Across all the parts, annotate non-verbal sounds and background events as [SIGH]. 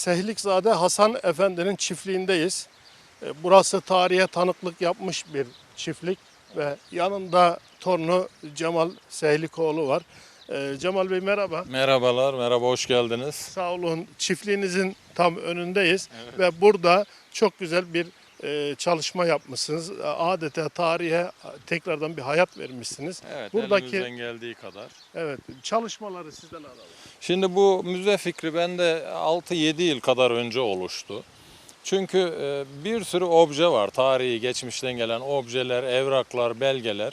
Sehlikzade Hasan Efendi'nin çiftliğindeyiz. E, Burası tarihe tanıklık yapmış bir çiftlik ve yanında torunu Cemal Sehlikoğlu var. E, Cemal Bey merhaba. Merhabalar, merhaba, hoş geldiniz. Sağ olun. Çiftliğinizin tam önündeyiz ve burada çok güzel bir e, çalışma yapmışsınız. Adeta tarihe tekrardan bir hayat vermişsiniz. Evet, Buradaki elimizden geldiği kadar. evet çalışmaları sizden alalım. Şimdi bu müze fikri bende 6-7 yıl kadar önce oluştu. Çünkü e, bir sürü obje var, tarihi, geçmişten gelen objeler, evraklar, belgeler.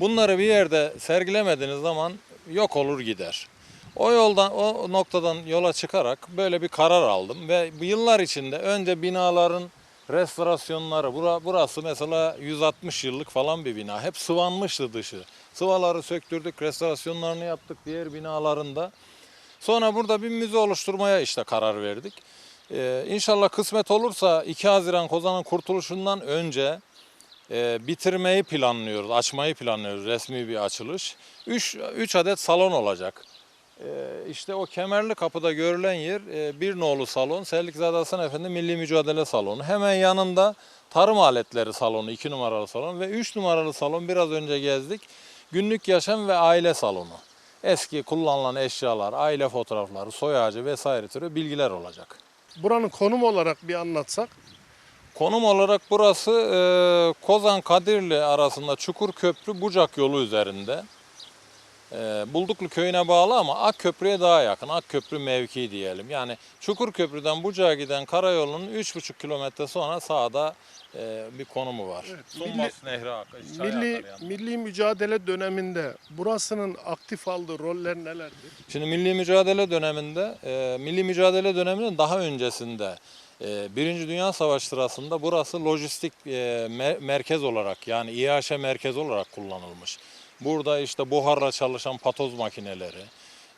Bunları bir yerde sergilemediğiniz zaman yok olur gider. O yoldan, o noktadan yola çıkarak böyle bir karar aldım ve yıllar içinde önce binaların restorasyonları, bura- burası mesela 160 yıllık falan bir bina. Hep sıvanmıştı dışı. Sıvaları söktürdük, restorasyonlarını yaptık diğer binalarında. Sonra burada bir müze oluşturmaya işte karar verdik. Ee, inşallah kısmet olursa 2 Haziran Kozan'ın kurtuluşundan önce e, bitirmeyi planlıyoruz, açmayı planlıyoruz resmi bir açılış. 3 3 adet salon olacak. Ee, işte o kemerli kapıda görülen yer e, bir nolu salon, Seylikzade Hasan Efendi Milli Mücadele Salonu. Hemen yanında tarım aletleri salonu, 2 numaralı salon ve 3 numaralı salon biraz önce gezdik. Günlük yaşam ve aile salonu. Eski kullanılan eşyalar, aile fotoğrafları, soy ağacı vesaire türü bilgiler olacak. Buranın konum olarak bir anlatsak. Konum olarak burası e, Kozan Kadirli arasında Çukurköprü Bucak yolu üzerinde. E, Bulduklu köyüne bağlı ama Akköprü'ye daha yakın. Akköprü mevki diyelim. Yani Çukurköprü'den Bucak'a giden karayolunun 3,5 kilometre sonra sağda e, bir konumu var. Evet, Sunmaz Nehri Milli milli mücadele döneminde burasının aktif aldığı roller nelerdir? Şimdi milli mücadele döneminde, e, milli mücadele döneminin daha öncesinde e, Birinci Dünya Savaşı sırasında burası lojistik e, me- merkez olarak yani İHŞ merkez olarak kullanılmış. Burada işte buharla çalışan patoz makineleri,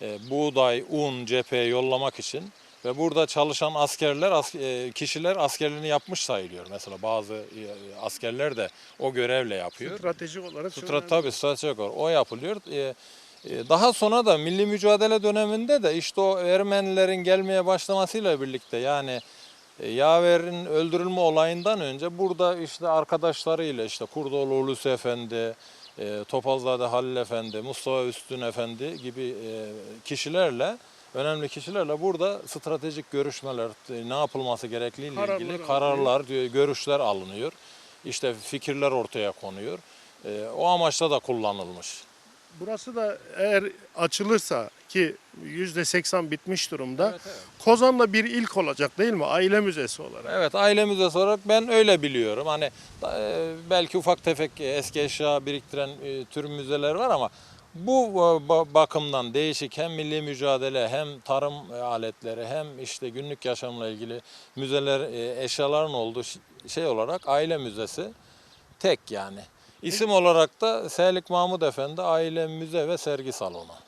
e, buğday, un cepheye yollamak için ve burada çalışan askerler, as- e, kişiler askerliğini yapmış sayılıyor. Mesela bazı e, askerler de o görevle yapıyor. Stratejik olarak Strat tabii stratejik olarak o yapılıyor. E, daha sonra da milli mücadele döneminde de işte o Ermenilerin gelmeye başlamasıyla birlikte yani Yaver'in öldürülme olayından önce burada işte arkadaşlarıyla işte Kurdoğlu Hulusi Efendi, e, Topalzade Halil Efendi, Mustafa Üstün Efendi gibi e, kişilerle önemli kişilerle burada stratejik görüşmeler, e, ne yapılması gerektiği ile Kararlar ilgili alınıyor. kararlar, e, görüşler alınıyor. İşte fikirler ortaya konuyor. E, o amaçla da kullanılmış. Burası da eğer açılırsa ki %80 bitmiş durumda. Evet, evet. Kozan'da bir ilk olacak değil mi? Aile müzesi olarak. Evet aile müzesi olarak ben öyle biliyorum. Hani e, belki ufak tefek eski eşya biriktiren e, tür müzeler var ama bu e, ba- bakımdan değişik hem milli mücadele hem tarım aletleri hem işte günlük yaşamla ilgili müzeler eşyaların olduğu şey olarak aile müzesi tek yani. İsim olarak da Selik Mahmud Efendi Aile Müze ve Sergi Salonu.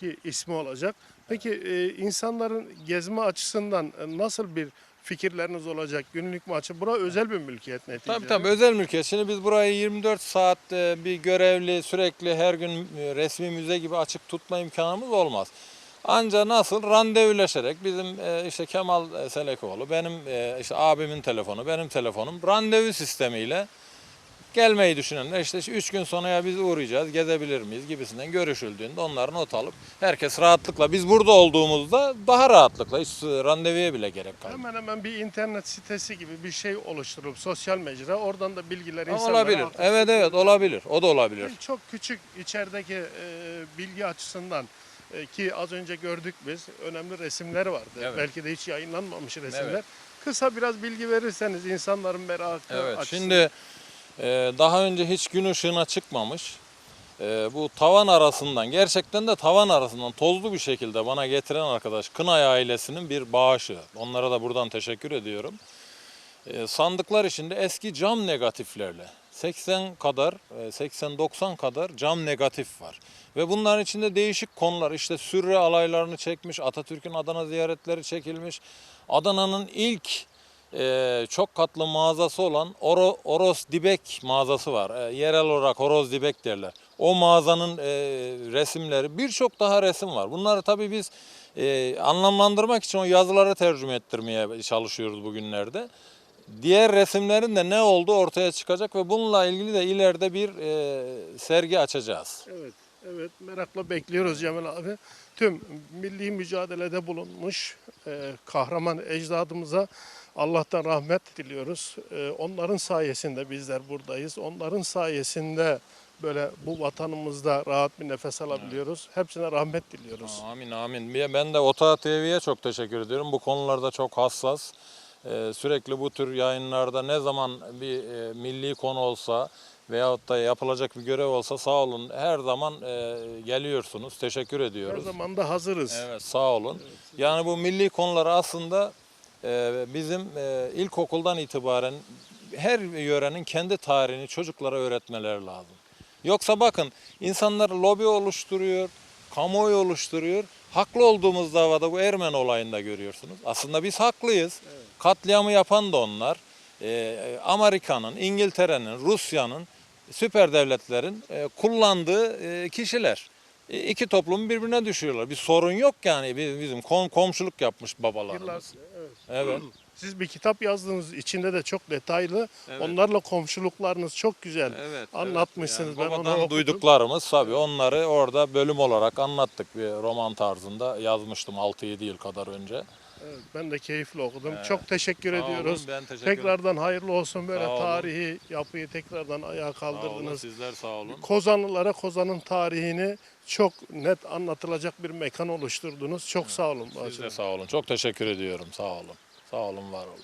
Ki ismi olacak. Peki e, insanların gezme açısından e, nasıl bir fikirleriniz olacak? Günlük mü açı? Bura özel bir mülkiyet neticede. Tabii tabii özel mülkiyet. Şimdi biz burayı 24 saat e, bir görevli sürekli her gün e, resmi müze gibi açık tutma imkanımız olmaz. Anca nasıl randevuleşerek bizim e, işte Kemal Selekoğlu, benim e, işte abimin telefonu, benim telefonum randevu sistemiyle gelmeyi düşünenler işte 3 gün sonra ya biz uğrayacağız, gezebilir miyiz gibisinden görüşüldüğünde onları not alıp herkes rahatlıkla biz burada olduğumuzda daha rahatlıkla hiç randevuya bile gerek kalmıyor. Hemen hemen bir internet sitesi gibi bir şey oluşturup sosyal mecra oradan da bilgileri Ama insanlara olabilir. Evet evet olabilir. O da olabilir. Çok küçük içerideki e, bilgi açısından e, ki az önce gördük biz önemli resimler vardı. Evet. Belki de hiç yayınlanmamış resimler. Evet. Kısa biraz bilgi verirseniz insanların merakı Evet, açısından. şimdi daha önce hiç gün ışığına çıkmamış. e, bu tavan arasından, gerçekten de tavan arasından tozlu bir şekilde bana getiren arkadaş Kınay ailesinin bir bağışı. Onlara da buradan teşekkür ediyorum. E, sandıklar içinde eski cam negatiflerle 80 kadar, e, 80-90 kadar cam negatif var. Ve bunların içinde değişik konular, işte sürre alaylarını çekmiş, Atatürk'ün Adana ziyaretleri çekilmiş. Adana'nın ilk e, çok katlı mağazası olan Oro, Oros Dibek mağazası var. E, yerel olarak Horoz Dibek derler. O mağazanın e, resimleri, birçok daha resim var. Bunları tabii biz e, anlamlandırmak için o yazıları tercüme ettirmeye çalışıyoruz bugünlerde. Diğer resimlerin de ne olduğu ortaya çıkacak ve bununla ilgili de ileride bir e, sergi açacağız. Evet, evet merakla bekliyoruz Cemal abi. Tüm milli mücadelede bulunmuş e, kahraman ecdadımıza Allah'tan rahmet diliyoruz. E, onların sayesinde bizler buradayız. Onların sayesinde böyle bu vatanımızda rahat bir nefes alabiliyoruz. Hepsine rahmet diliyoruz. Amin amin. Ben de Ota TV'ye çok teşekkür ediyorum. Bu konularda çok hassas. Ee, sürekli bu tür yayınlarda ne zaman bir e, milli konu olsa veyahut da yapılacak bir görev olsa sağ olun her zaman e, geliyorsunuz. Teşekkür Her ediyoruz. zaman da hazırız. Evet sağ olun. Yani bu milli konular aslında e, bizim e, ilkokuldan itibaren her yörenin kendi tarihini çocuklara öğretmeleri lazım. Yoksa bakın insanlar lobi oluşturuyor, kamuoyu oluşturuyor. Haklı olduğumuz davada bu Ermen olayında görüyorsunuz. Aslında biz haklıyız. Katliamı yapan da onlar. E, Amerika'nın, İngiltere'nin, Rusya'nın, süper devletlerin e, kullandığı e, kişiler. E, iki toplumu birbirine düşürüyorlar. Bir sorun yok yani. Biz- Bizim kom- komşuluk yapmış Yıllar, babalarımız. evet. Evet. [CLEARS THROAT] Siz bir kitap yazdınız. içinde de çok detaylı. Evet. Onlarla komşuluklarınız çok güzel. Evet, Anlatmışsınız. evet. Ben Yani onu babadan okudum. duyduklarımız tabii onları orada bölüm olarak anlattık. Bir roman tarzında yazmıştım 6-7 yıl kadar önce. Evet, ben de keyifli okudum. Çok teşekkür Sağ olun, ediyoruz. ben teşekkür ederim. tekrardan hayırlı olsun böyle Sağ olun. tarihi yapıyı tekrardan ayağa Sağ olun, kaldırdınız. sizler sağ olun. Kozanlılara Kozan'ın tarihini çok net anlatılacak bir mekan oluşturdunuz. Çok sağ olun. Siz de sağ olun. Çok teşekkür ediyorum. Sağ olun. Sağ olun, var olun.